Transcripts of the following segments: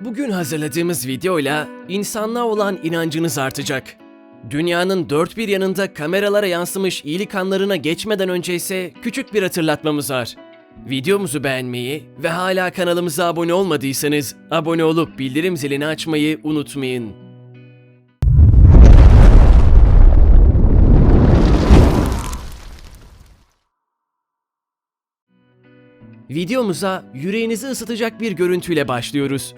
Bugün hazırladığımız videoyla insanlığa olan inancınız artacak. Dünyanın dört bir yanında kameralara yansımış iyilik anlarına geçmeden önce ise küçük bir hatırlatmamız var. Videomuzu beğenmeyi ve hala kanalımıza abone olmadıysanız abone olup bildirim zilini açmayı unutmayın. Videomuza yüreğinizi ısıtacak bir görüntüyle başlıyoruz.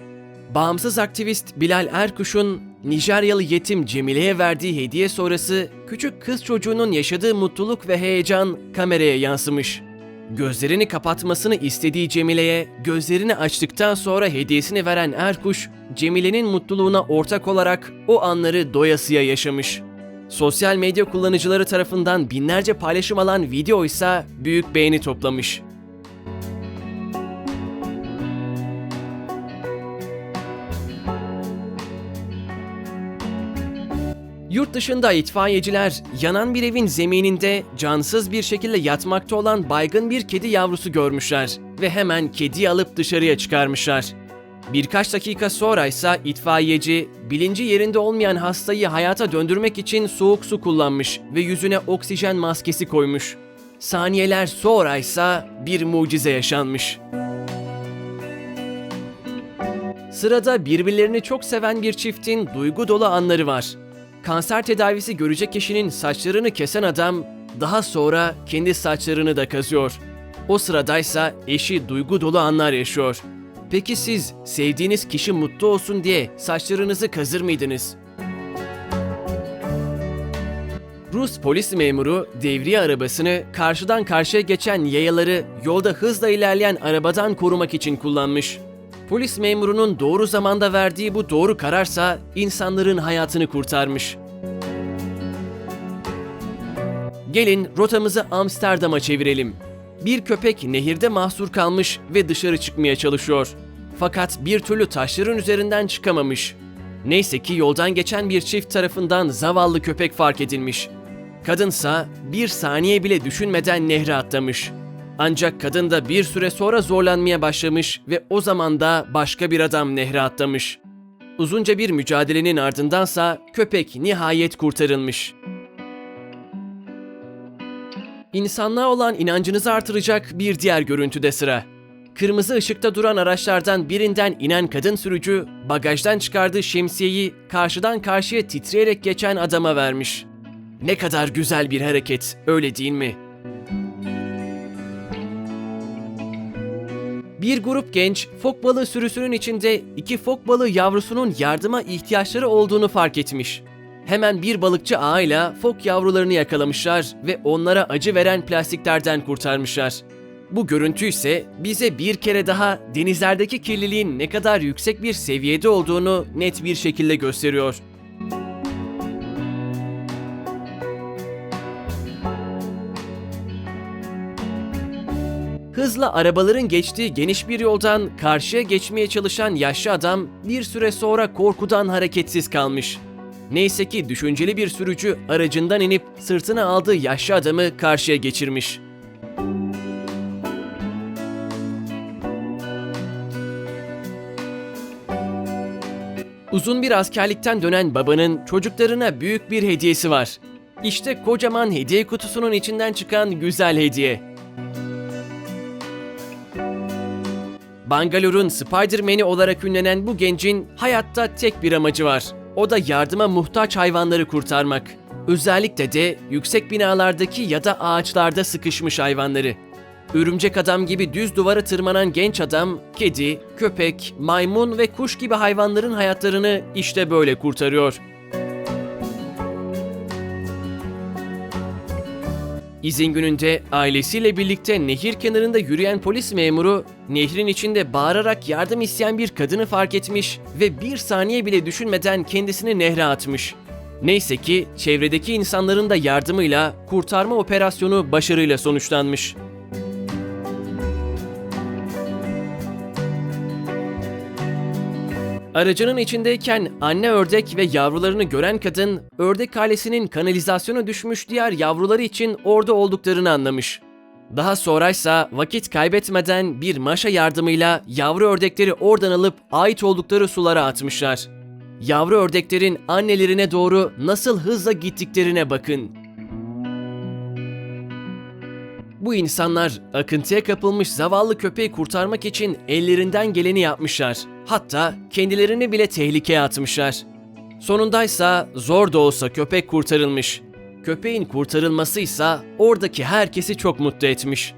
Bağımsız aktivist Bilal Erkuş'un Nijeryalı yetim Cemile'ye verdiği hediye sonrası küçük kız çocuğunun yaşadığı mutluluk ve heyecan kameraya yansımış. Gözlerini kapatmasını istediği Cemile'ye gözlerini açtıktan sonra hediyesini veren Erkuş, Cemile'nin mutluluğuna ortak olarak o anları doyasıya yaşamış. Sosyal medya kullanıcıları tarafından binlerce paylaşım alan video ise büyük beğeni toplamış. Yurt dışında itfaiyeciler yanan bir evin zemininde cansız bir şekilde yatmakta olan baygın bir kedi yavrusu görmüşler ve hemen kediyi alıp dışarıya çıkarmışlar. Birkaç dakika sonra ise itfaiyeci bilinci yerinde olmayan hastayı hayata döndürmek için soğuk su kullanmış ve yüzüne oksijen maskesi koymuş. Saniyeler sonra ise bir mucize yaşanmış. Sırada birbirlerini çok seven bir çiftin duygu dolu anları var. Kanser tedavisi görecek kişinin saçlarını kesen adam daha sonra kendi saçlarını da kazıyor. O sıradaysa eşi duygu dolu anlar yaşıyor. Peki siz sevdiğiniz kişi mutlu olsun diye saçlarınızı kazır mıydınız? Rus polis memuru devriye arabasını karşıdan karşıya geçen yayaları yolda hızla ilerleyen arabadan korumak için kullanmış. Polis memurunun doğru zamanda verdiği bu doğru kararsa insanların hayatını kurtarmış. Gelin rotamızı Amsterdam'a çevirelim. Bir köpek nehirde mahsur kalmış ve dışarı çıkmaya çalışıyor. Fakat bir türlü taşların üzerinden çıkamamış. Neyse ki yoldan geçen bir çift tarafından zavallı köpek fark edilmiş. Kadınsa bir saniye bile düşünmeden nehre atlamış. Ancak kadın da bir süre sonra zorlanmaya başlamış ve o zaman da başka bir adam nehre atlamış. Uzunca bir mücadelenin ardındansa köpek nihayet kurtarılmış. İnsanlığa olan inancınızı artıracak bir diğer görüntüde sıra. Kırmızı ışıkta duran araçlardan birinden inen kadın sürücü, bagajdan çıkardığı şemsiyeyi karşıdan karşıya titreyerek geçen adama vermiş. Ne kadar güzel bir hareket, öyle değil mi? Bir grup genç fok balığı sürüsünün içinde iki fok balığı yavrusunun yardıma ihtiyaçları olduğunu fark etmiş. Hemen bir balıkçı ağıyla fok yavrularını yakalamışlar ve onlara acı veren plastiklerden kurtarmışlar. Bu görüntü ise bize bir kere daha denizlerdeki kirliliğin ne kadar yüksek bir seviyede olduğunu net bir şekilde gösteriyor. Hızla arabaların geçtiği geniş bir yoldan karşıya geçmeye çalışan yaşlı adam bir süre sonra korkudan hareketsiz kalmış. Neyse ki düşünceli bir sürücü aracından inip sırtına aldığı yaşlı adamı karşıya geçirmiş. Uzun bir askerlikten dönen babanın çocuklarına büyük bir hediyesi var. İşte kocaman hediye kutusunun içinden çıkan güzel hediye. Bangalore'un Spider-Man'i olarak ünlenen bu gencin hayatta tek bir amacı var. O da yardıma muhtaç hayvanları kurtarmak. Özellikle de yüksek binalardaki ya da ağaçlarda sıkışmış hayvanları. Örümcek adam gibi düz duvara tırmanan genç adam, kedi, köpek, maymun ve kuş gibi hayvanların hayatlarını işte böyle kurtarıyor. İzin gününde ailesiyle birlikte nehir kenarında yürüyen polis memuru, nehrin içinde bağırarak yardım isteyen bir kadını fark etmiş ve bir saniye bile düşünmeden kendisini nehre atmış. Neyse ki çevredeki insanların da yardımıyla kurtarma operasyonu başarıyla sonuçlanmış. Aracının içindeyken anne ördek ve yavrularını gören kadın, ördek ailesinin kanalizasyona düşmüş diğer yavruları için orada olduklarını anlamış. Daha sonraysa vakit kaybetmeden bir maşa yardımıyla yavru ördekleri oradan alıp ait oldukları sulara atmışlar. Yavru ördeklerin annelerine doğru nasıl hızla gittiklerine bakın. Bu insanlar akıntıya kapılmış zavallı köpeği kurtarmak için ellerinden geleni yapmışlar. Hatta kendilerini bile tehlikeye atmışlar. Sonundaysa zor da olsa köpek kurtarılmış. Köpeğin kurtarılması ise oradaki herkesi çok mutlu etmiş.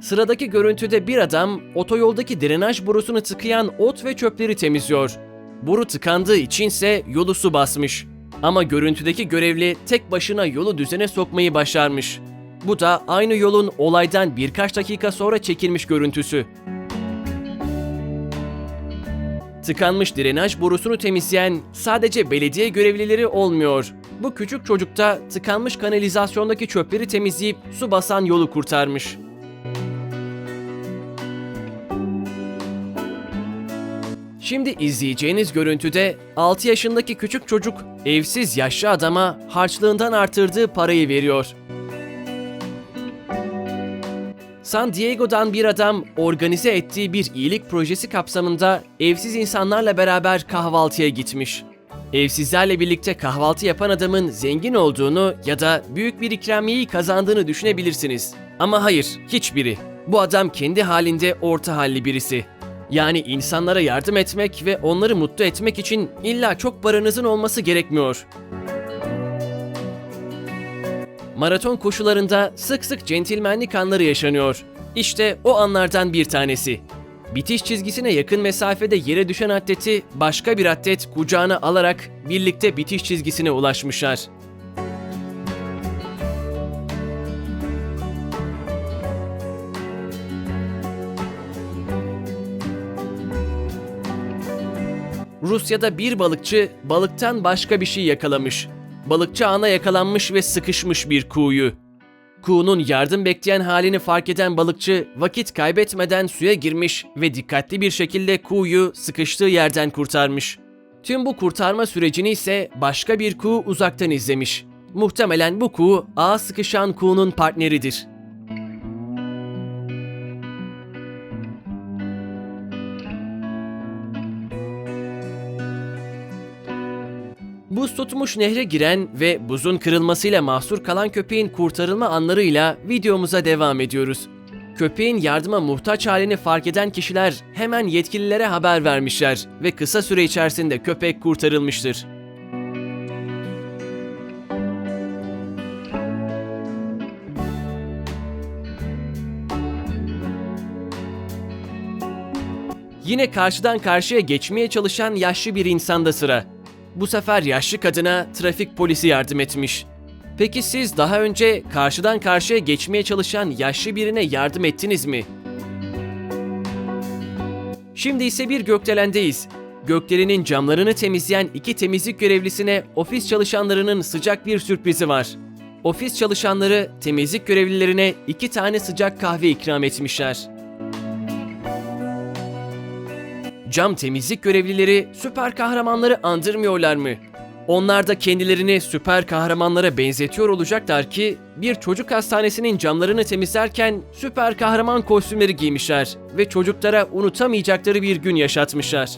Sıradaki görüntüde bir adam otoyoldaki drenaj borusunu tıkayan ot ve çöpleri temizliyor. Boru tıkandığı içinse yolu su basmış. Ama görüntüdeki görevli tek başına yolu düzene sokmayı başarmış. Bu da aynı yolun olaydan birkaç dakika sonra çekilmiş görüntüsü. Tıkanmış drenaj borusunu temizleyen sadece belediye görevlileri olmuyor. Bu küçük çocuk da tıkanmış kanalizasyondaki çöpleri temizleyip su basan yolu kurtarmış. Şimdi izleyeceğiniz görüntüde 6 yaşındaki küçük çocuk evsiz yaşlı adama harçlığından artırdığı parayı veriyor. San Diego'dan bir adam organize ettiği bir iyilik projesi kapsamında evsiz insanlarla beraber kahvaltıya gitmiş. Evsizlerle birlikte kahvaltı yapan adamın zengin olduğunu ya da büyük bir ikramiyeyi kazandığını düşünebilirsiniz. Ama hayır, hiçbiri. Bu adam kendi halinde orta halli birisi. Yani insanlara yardım etmek ve onları mutlu etmek için illa çok paranızın olması gerekmiyor. Maraton koşularında sık sık centilmenlik anları yaşanıyor. İşte o anlardan bir tanesi. Bitiş çizgisine yakın mesafede yere düşen atleti başka bir atlet kucağına alarak birlikte bitiş çizgisine ulaşmışlar. Rusya'da bir balıkçı balıktan başka bir şey yakalamış. Balıkçı ana yakalanmış ve sıkışmış bir kuğuyu. Kuğunun yardım bekleyen halini fark eden balıkçı vakit kaybetmeden suya girmiş ve dikkatli bir şekilde kuğuyu sıkıştığı yerden kurtarmış. Tüm bu kurtarma sürecini ise başka bir kuğu uzaktan izlemiş. Muhtemelen bu kuğu ağa sıkışan kuğunun partneridir. Buz tutmuş nehre giren ve buzun kırılmasıyla mahsur kalan köpeğin kurtarılma anlarıyla videomuza devam ediyoruz. Köpeğin yardıma muhtaç halini fark eden kişiler hemen yetkililere haber vermişler ve kısa süre içerisinde köpek kurtarılmıştır. Yine karşıdan karşıya geçmeye çalışan yaşlı bir insanda sıra. Bu sefer yaşlı kadına trafik polisi yardım etmiş. Peki siz daha önce karşıdan karşıya geçmeye çalışan yaşlı birine yardım ettiniz mi? Şimdi ise bir gökdelendeyiz. Gökdelenin camlarını temizleyen iki temizlik görevlisine ofis çalışanlarının sıcak bir sürprizi var. Ofis çalışanları temizlik görevlilerine iki tane sıcak kahve ikram etmişler. Cam temizlik görevlileri süper kahramanları andırmıyorlar mı? Onlar da kendilerini süper kahramanlara benzetiyor olacaklar ki bir çocuk hastanesinin camlarını temizlerken süper kahraman kostümleri giymişler ve çocuklara unutamayacakları bir gün yaşatmışlar.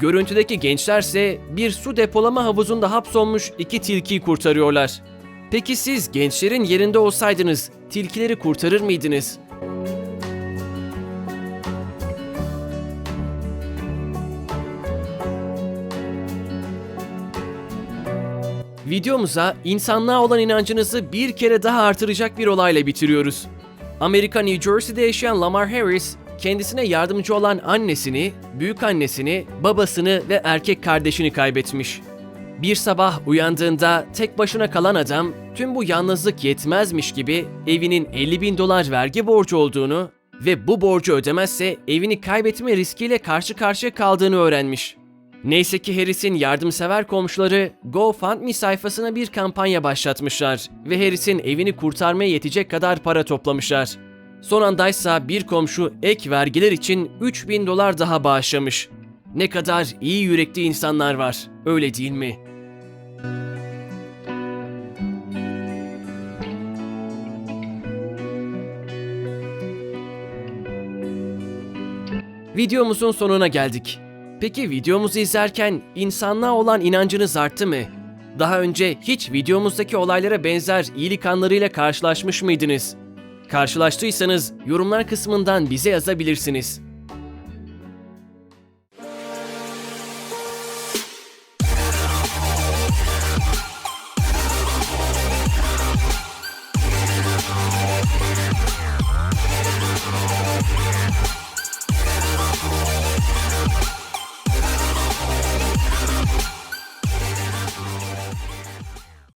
Görüntüdeki gençlerse bir su depolama havuzunda hapsolmuş iki tilkiyi kurtarıyorlar. Peki siz gençlerin yerinde olsaydınız tilkileri kurtarır mıydınız? Videomuza insanlığa olan inancınızı bir kere daha artıracak bir olayla bitiriyoruz. Amerika New Jersey'de yaşayan Lamar Harris, kendisine yardımcı olan annesini, büyük annesini, babasını ve erkek kardeşini kaybetmiş. Bir sabah uyandığında tek başına kalan adam, tüm bu yalnızlık yetmezmiş gibi evinin 50 bin dolar vergi borcu olduğunu ve bu borcu ödemezse evini kaybetme riskiyle karşı karşıya kaldığını öğrenmiş. Neyse ki Harris'in yardımsever komşuları GoFundMe sayfasına bir kampanya başlatmışlar ve Harris'in evini kurtarmaya yetecek kadar para toplamışlar. Son andaysa bir komşu ek vergiler için 3000 dolar daha bağışlamış. Ne kadar iyi yürekli insanlar var, öyle değil mi? Videomuzun sonuna geldik. Peki videomuzu izlerken insanlığa olan inancınız arttı mı? Daha önce hiç videomuzdaki olaylara benzer iyilik anlarıyla karşılaşmış mıydınız? Karşılaştıysanız yorumlar kısmından bize yazabilirsiniz.